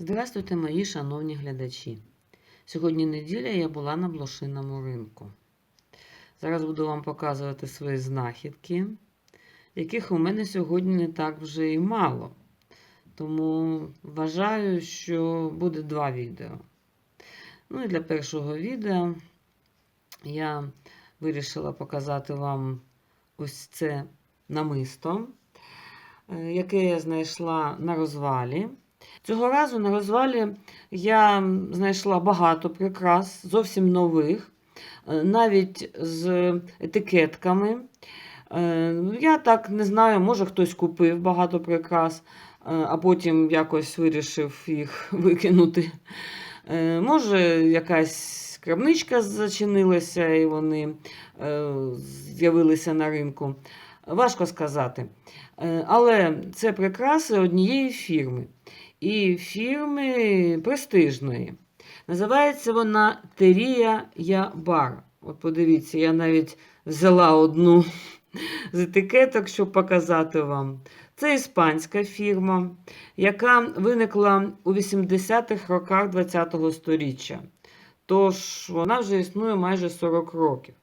Здравствуйте, мої шановні глядачі. Сьогодні неділя я була на блошиному ринку. Зараз буду вам показувати свої знахідки, яких у мене сьогодні не так вже і мало. Тому вважаю, що буде два відео. Ну і для першого відео я вирішила показати вам ось це намисто, е, яке я знайшла на розвалі. Цього разу на розвалі я знайшла багато прикрас, зовсім нових, е, навіть з етикетками. Е, Я так не знаю, може хтось купив багато прикрас, е, а потім якось вирішив їх викинути. Може, якась крамничка зачинилася і вони з'явилися на ринку. Важко сказати. Але це прикраси однієї фірми. І фірми престижної. Називається вона Терія Я Бар. От подивіться, я навіть взяла одну з етикеток, щоб показати вам. Це іспанська фірма, яка виникла у 80-х роках ХХ століття. Тож вона вже існує майже 40 років.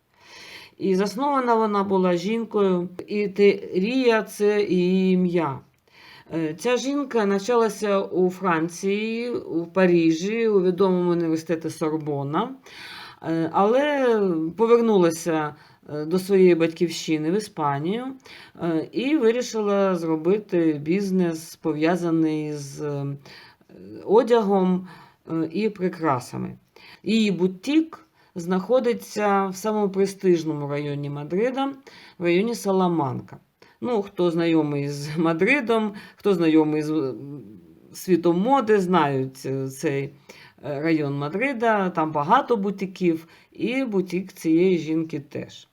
І заснована вона була жінкою, і Терія це її ім'я. Е, Ця жінка навчалася у Франції, у Парижі, у відомому університеті Сорбона, Е, але повернулася е, до своєї батьківщини в Іспанію і вирішила зробити бізнес, пов'язаний з одягом і прикрасами. Її бутік знаходиться в самому престижному районі Мадрида, в районі Саламанка. Ну, хто знайомий з Мадридом, хто знайомий з світом моди, знають е, цей е, район Мадрида. Там багато бутіків, і бутік цієї жінки теж.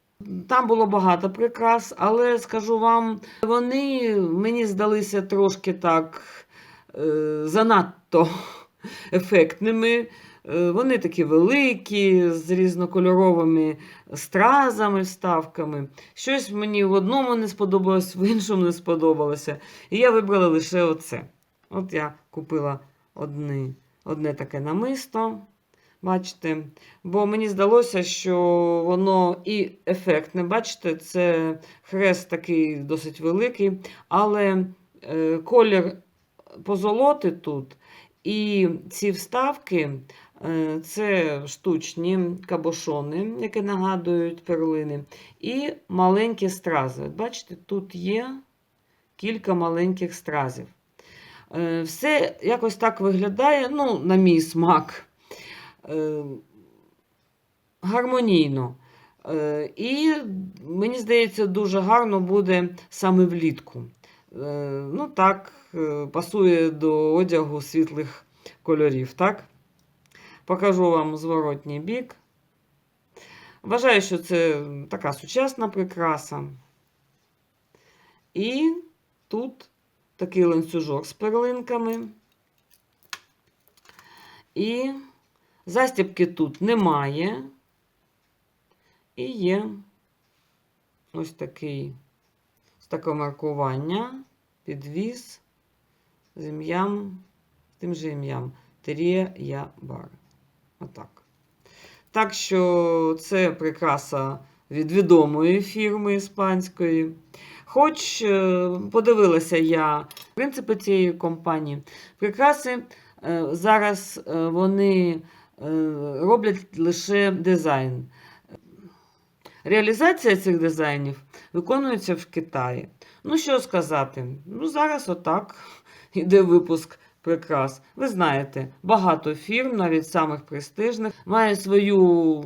Там було багато прикрас, але скажу вам, вони мені здалися трошки так е, занадто ефектними. Е, Вони такі великі, з різнокольоровими стразами, вставками. Щось мені в одному не сподобалось, в іншому не сподобалося. І я вибрала лише оце. От я купила одне, одне таке намисто. Бачите, бо мені здалося, що воно і ефектне. Бачите, це хрест такий досить великий, але е, колір позолоти тут і ці вставки це штучні кабошони, які нагадують перлини, і маленькі стрази. Бачите, тут є кілька маленьких стразів. Е, Все якось так виглядає, ну, на мій смак, е, гармонійно. Е, І мені здається, дуже гарно буде саме влітку. Е, Ну, так, е, пасує до одягу світлих кольорів, так? Покажу вам зворотній бік. Вважаю, що це така сучасна прикраса. І тут такий ланцюжок з перлинками. І застібки тут немає. І є ось такий з такого маркування, підвіз з ім'ям, тим же ім'ям Терія Я Бар. Отак. Так що це прикраса від відомої фірми іспанської. Хоч е, подивилася я принципи цієї компанії. Прикраси е, зараз е, вони роблять лише дизайн. Реалізація цих дизайнів виконується в Китаї. Ну, що сказати? Ну, зараз отак іде випуск прикрас. Ви знаєте, багато фірм, навіть самих престижних, має свою,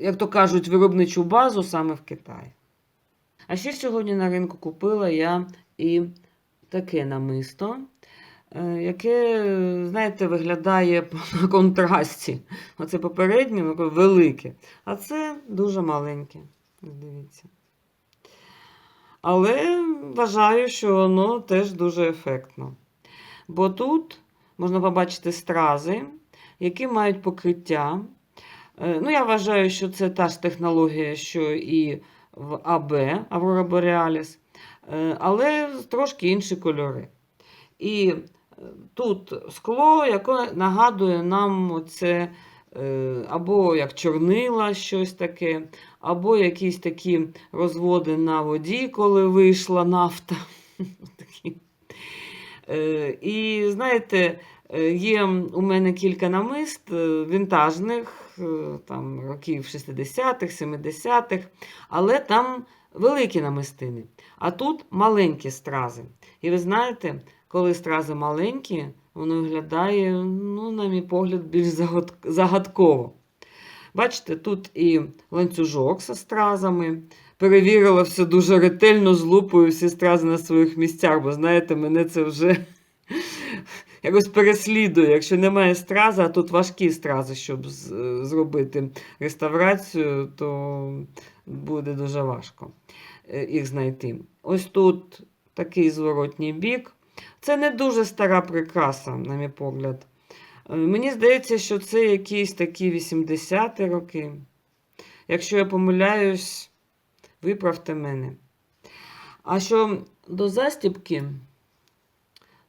як то кажуть, виробничу базу саме в Китаї. А ще сьогодні на ринку купила я і таке намисто, е, яке, знаєте, виглядає на контрасті. Оце попереднє, воно велике, а це дуже маленьке. Дивіться. Але вважаю, що воно теж дуже ефектно. Бо тут можна побачити стрази, які мають покриття. Е, Ну, я вважаю, що це та ж технологія, що і в АБ Aurora Borealis, е, але трошки інші кольори. І тут скло, яке нагадує нам оце, е, або як чорнила, щось таке, або якісь такі розводи на воді, коли вийшла нафта. Е, І знаєте, е, є у мене кілька намист е, вінтажних, там років 60-х, 70-х, але там великі намистини. А тут маленькі стрази. І ви знаєте, коли стрази маленькі, воно виглядає, ну, на мій погляд, більш загадково. Бачите, тут і ланцюжок зі стразами. Перевірила все дуже ретельно, з лупою всі стрази на своїх місцях, бо знаєте, мене це вже якось переслідує. Якщо немає стрази, а тут важкі стрази, щоб е, зробити реставрацію, то буде дуже важко е, їх знайти. Ось тут такий зворотній бік. Це не дуже стара прикраса, на мій погляд. Е, Мені здається, що це якісь такі 80-ті роки. Якщо я помиляюсь, виправте мене. А що до застібки,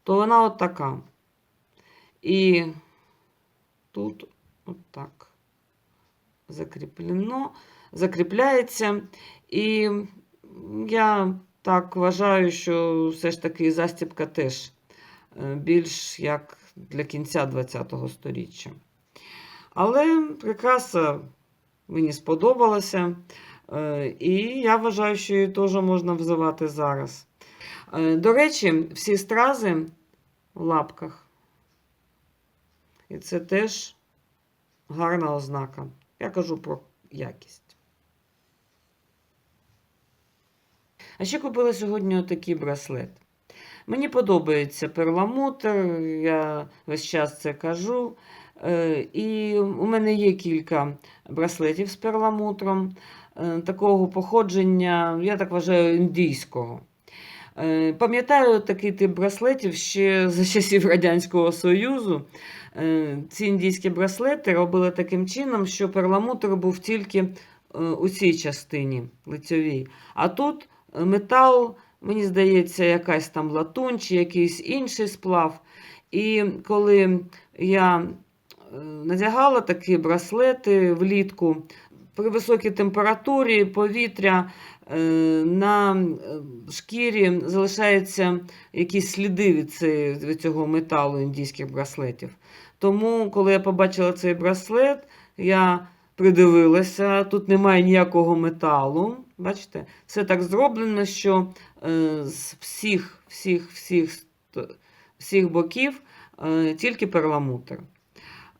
то вона от така. І тут отак закріплено, закріпляється. І я так вважаю, що все ж таки застібка теж е, більш як для кінця ХХ століття. Але прикраса мені сподобалася. Е, І я вважаю, що її теж можна взивати зараз. Е, До речі, всі стрази в лапках. І це теж гарна ознака. Я кажу про якість. А ще купила сьогодні отакий браслет. Мені подобається перламутр, я весь час це кажу. Е, І у мене є кілька браслетів з перламутром е, такого походження, я так вважаю, індійського. Е, Пам'ятаю такий тип браслетів ще за часів Радянського Союзу. Ці індійські браслети робили таким чином, що перламутр був тільки у цій частині лицьовій. А тут метал, мені здається, якась там латунь чи якийсь інший сплав. І коли я надягала такі браслети влітку, при високій температурі повітря е, на е, шкірі залишаються якісь сліди від, від цього металу індійських браслетів. Тому, коли я побачила цей браслет, я придивилася, тут немає ніякого металу. Бачите, все так зроблено, що е, з всіх, всіх, всіх, всіх боків тільки перламутр.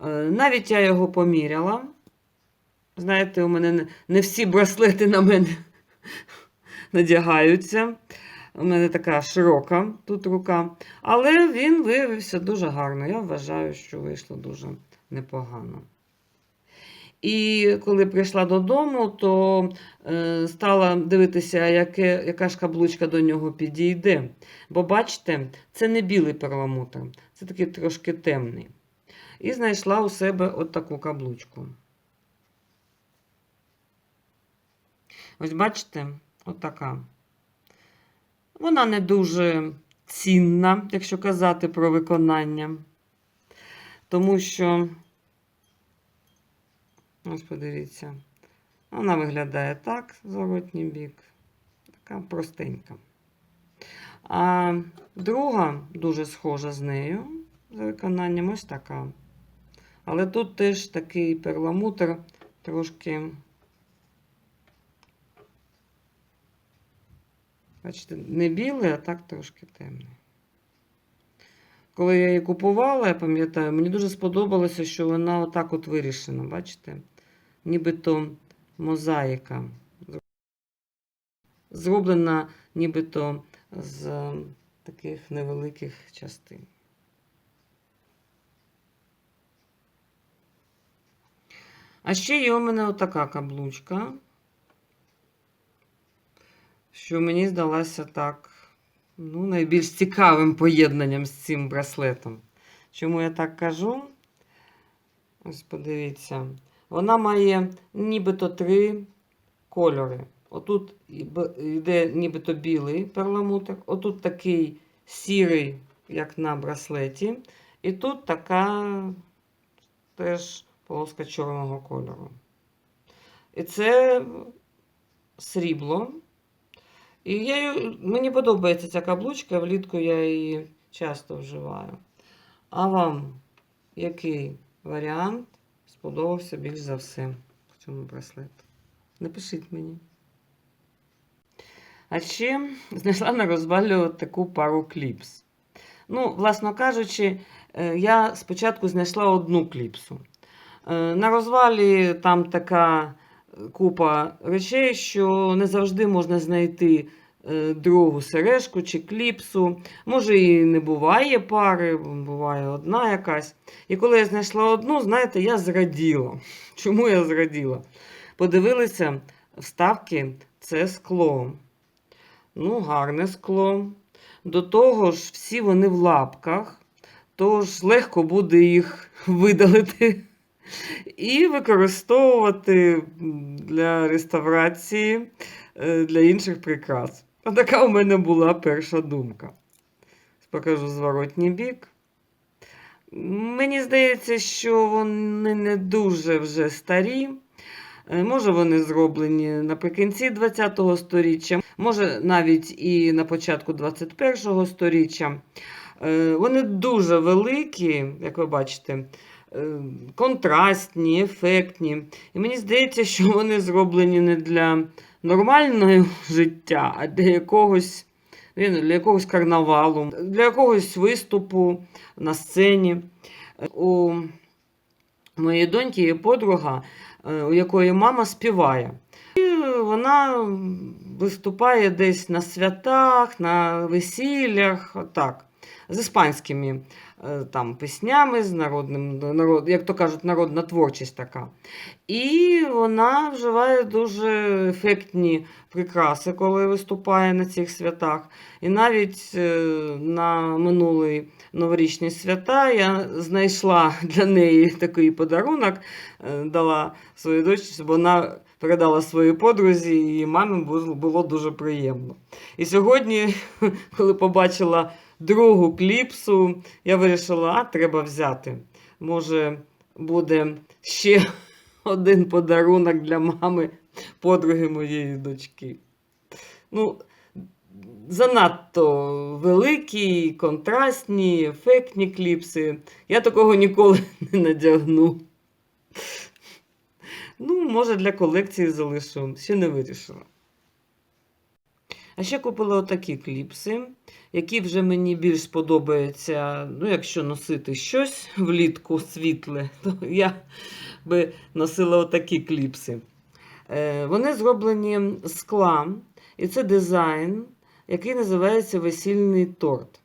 Е, навіть я його поміряла. Знаєте, у мене не, всі браслети на мене надягаються. У мене така широка тут рука. Але він виявився дуже гарно. Я вважаю, що вийшло дуже непогано. І коли прийшла додому, то е, стала дивитися, яке, яка ж каблучка до нього підійде. Бо бачите, це не білий перламутр, це такий трошки темний. І знайшла у себе от таку каблучку. Ось бачите, от така. Вона не дуже цінна, якщо казати про виконання. Тому що, ось подивіться, вона виглядає так, зворотній бік. Така простенька. А друга дуже схожа з нею за виконанням ось така. Але тут теж такий перламутр трошки. Бачите, не білий, а так трошки темний. Коли я її купувала, я пам'ятаю, мені дуже сподобалося, що вона отак от вирішена, бачите? Нібито мозаїка. Зроблена нібито з таких невеликих частин. А ще є у мене отака каблучка що мені здалася так ну, найбільш цікавим поєднанням з цим браслетом. Чому я так кажу? Ось подивіться. Вона має нібито три кольори. Отут йде нібито білий перламутр, отут такий сірий як на браслеті. І тут така теж полоска чорного кольору. І це срібло. І я, мені подобається ця каблучка, влітку я її часто вживаю. А вам який варіант сподобався більш за все в цьому браслету? Напишіть мені. А ще знайшла на розвалі от таку пару кліпс. Ну, власно кажучи, е, я спочатку знайшла одну кліпсу. Е, На розвалі там така купа речей, що не завжди можна знайти е, другу сережку чи кліпсу. Може, і не буває пари, буває одна якась. І коли я знайшла одну, знаєте, я зраділа. Чому я зраділа? Подивилися, вставки це скло. Ну, гарне скло. До того ж, всі вони в лапках, тож легко буде їх видалити і використовувати для реставрації е, для інших прикрас. Така у мене була перша думка. Покажу зворотній бік. Мені здається, що вони не дуже вже старі. Е, Може, вони зроблені наприкінці ХХ століття, може навіть і на початку 21 століття. Е, Вони дуже великі, як ви бачите, контрастні, ефектні. І мені здається, що вони зроблені не для нормального життя, а для якогось, для якогось карнавалу, для якогось виступу на сцені. У моєї доньки є подруга, е, у якої мама співає. І вона виступає десь на святах, на весіллях, отак, з іспанськими там, піснями, з народним, народ, як то кажуть, народна творчість така. І вона вживає дуже ефектні прикраси, коли виступає на цих святах. І навіть е, на минулий новорічні свята я знайшла для неї такий подарунок, е, дала своїй дочці, щоб вона передала своїй подрузі, і мамі було, було дуже приємно. І сьогодні, коли побачила другу кліпсу, я вирішила, а треба взяти. Може, буде ще один подарунок для мами, подруги моєї дочки. Ну, занадто великі, контрастні, ефектні кліпси. Я такого ніколи не надягну. Ну, може, для колекції залишу, ще не вирішила. А ще купила отакі кліпси, які вже мені більш подобаються. Ну, якщо носити щось влітку світле, то я би носила отакі кліпси. Е, Вони зроблені з скла, і це дизайн, який називається весільний торт.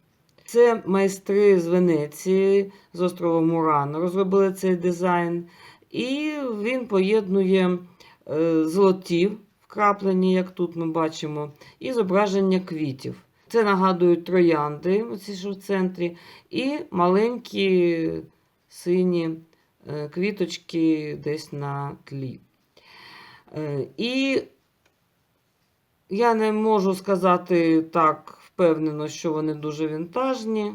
Це майстри з Венеції, з острова Мурано розробили цей дизайн. І він поєднує е, золоті вкраплені, як тут ми бачимо, і зображення квітів. Це нагадують троянди, оці що в центрі, і маленькі сині е, квіточки десь на тлі. Е, І я не можу сказати так впевнено, що вони дуже вінтажні.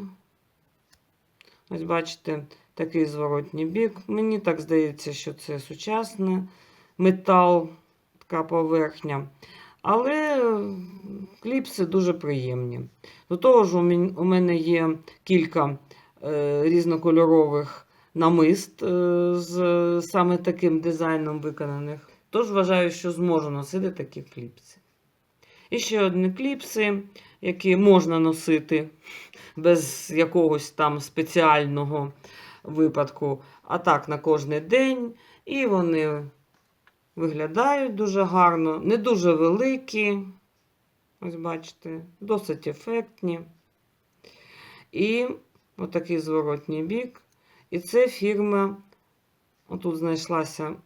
Ось бачите, такий зворотній бік. Мені так здається, що це сучасний метал, така поверхня. Але кліпси дуже приємні. До того ж, у мене є кілька е, різнокольорових намист е, з саме таким дизайном виконаних. Тож вважаю, що зможу носити такі кліпси. І ще одні кліпси, які можна носити без якогось там спеціального випадку, а так на кожний день. І вони виглядають дуже гарно, не дуже великі. Ось бачите, досить ефектні. І отакий зворотній бік. І це фірма, отут знайшлося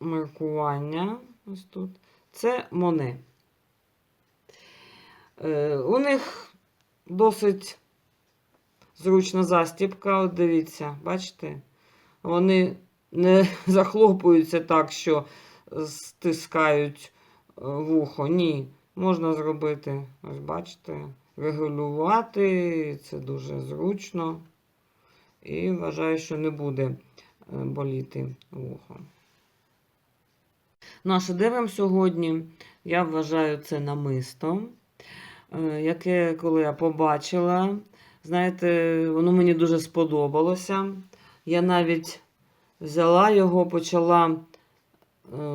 маркування. Ось тут. Це Моне. Е, у них досить зручна застібка. От дивіться, бачите? Вони не захлопуються так, що стискають е, вухо. Ні, можна зробити, ось бачите, регулювати, це дуже зручно. І вважаю, що не буде е, боліти вухо. Ну, а шедевром сьогодні, я вважаю, це намисто, е, яке, коли я побачила, знаєте, воно мені дуже сподобалося. Я навіть взяла його, почала е,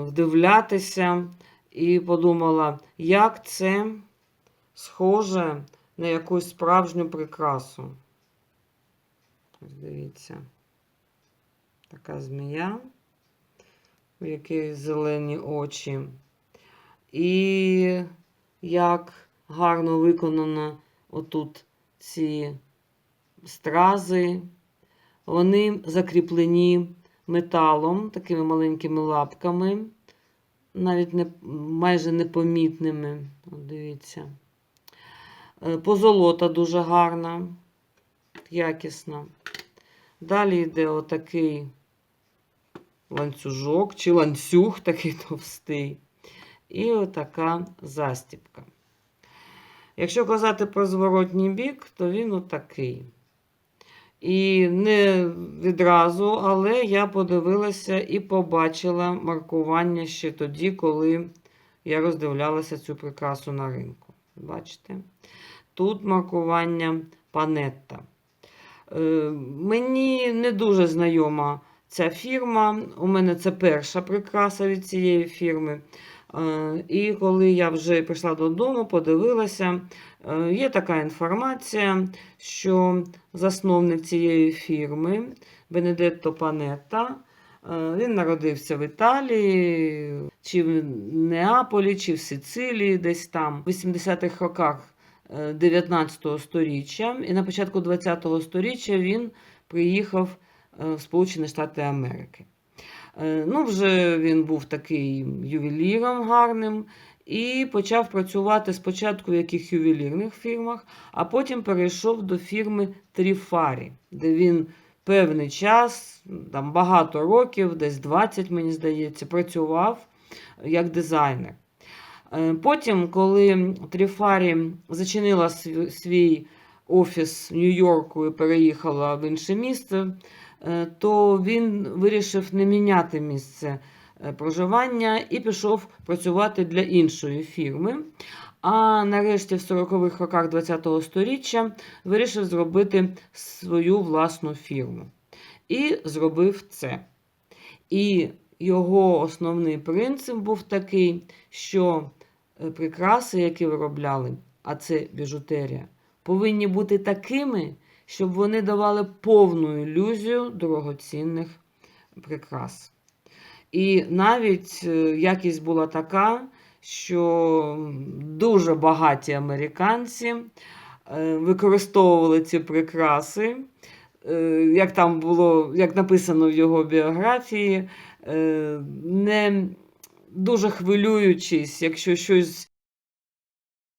вдивлятися і подумала, як це схоже на якусь справжню прикрасу. Дивіться. Така змія, у якій зелені очі. І як гарно виконано отут ці стрази. Вони закріплені металом, такими маленькими лапками, навіть не, майже непомітними. От дивіться. Е, Позолота дуже гарна, якісна. Далі йде отакий ланцюжок чи ланцюг такий товстий. І отака застіпка. Якщо казати про зворотній бік, то він отакий. І не відразу, але я подивилася і побачила маркування ще тоді, коли я роздивлялася цю прикрасу на ринку. Бачите? Тут маркування панетта. Е, мені не дуже знайома ця фірма. У мене це перша прикраса від цієї фірми. Е, І коли я вже прийшла додому, подивилася, є така інформація, що засновник цієї фірми Бенедетто Панетта, е, він народився в Італії, чи в Неаполі, чи в Сицилії, десь там, в 80-х роках 19 століття. І на початку 20 століття він приїхав е, в Сполучені Штати Америки. Е, Ну, вже він був такий ювеліром гарним і почав працювати спочатку в яких ювелірних фірмах, а потім перейшов до фірми Тріфарі, де він певний час, там багато років, десь 20, мені здається, працював як дизайнер. Е, Потім, коли Тріфарі зачинила свій офіс в Нью-Йорку і переїхала в інше місце, то він вирішив не міняти місце проживання і пішов працювати для іншої фірми. А нарешті, в 40-х роках ХХ століття, вирішив зробити свою власну фірму. І зробив це. І його основний принцип був такий, що е, прикраси, які виробляли, а це біжутерія, повинні бути такими, щоб вони давали повну ілюзію дорогоцінних прикрас. І навіть е, якість була така, що дуже багаті американці е, використовували ці прикраси. Е, Як там було, як написано в його біографії, не дуже хвилюючись, якщо щось з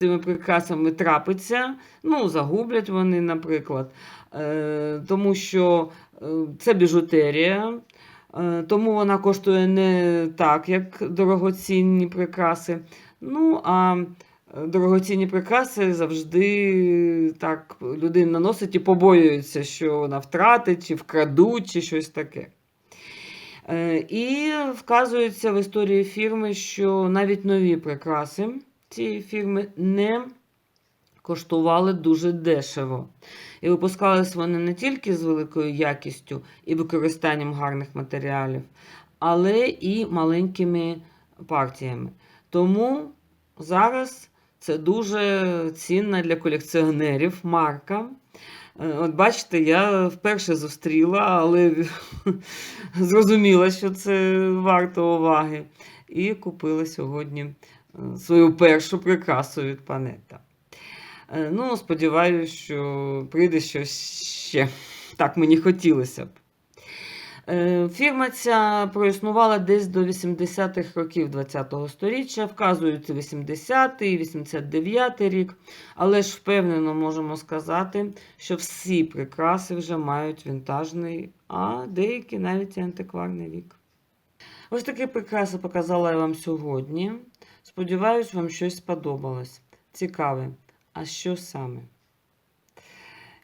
цими прикрасами трапиться, ну, загублять вони, наприклад, тому що це біжутерія, тому вона коштує не так, як дорогоцінні прикраси. Ну, а е, дорогоцінні прикраси завжди так людина носить і побоюється, що вона втратить, чи вкрадуть, чи щось таке. Е, І вказується в історії фірми, що навіть нові прикраси цієї фірми не коштували дуже дешево. І випускались вони не тільки з великою якістю і використанням гарних матеріалів, але і маленькими партіями. Тому зараз це дуже цінна для колекціонерів марка. Е, От бачите, я вперше зустріла, але зрозуміла, що це варто уваги. І купила сьогодні е, свою першу прикрасу від панета. Е, Ну, сподіваюся, що прийде щось ще. Так мені хотілося б. Е, Фірма ця проіснувала десь до 80-х років ХХ століття, вказується 80-й, 89-й рік, але ж впевнено можемо сказати, що всі прикраси вже мають вінтажний, а деякі навіть і антикварний вік. Ось такі прикраси показала я вам сьогодні. Сподіваюсь, вам щось сподобалось. Цікаве. А що саме?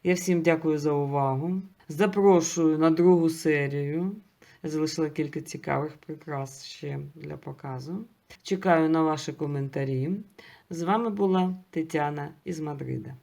Я всім дякую за увагу. Запрошую на другу серію. Я залишила кілька цікавих прикрас ще для показу. Чекаю на ваші коментарі. З вами була Тетяна із Мадрида.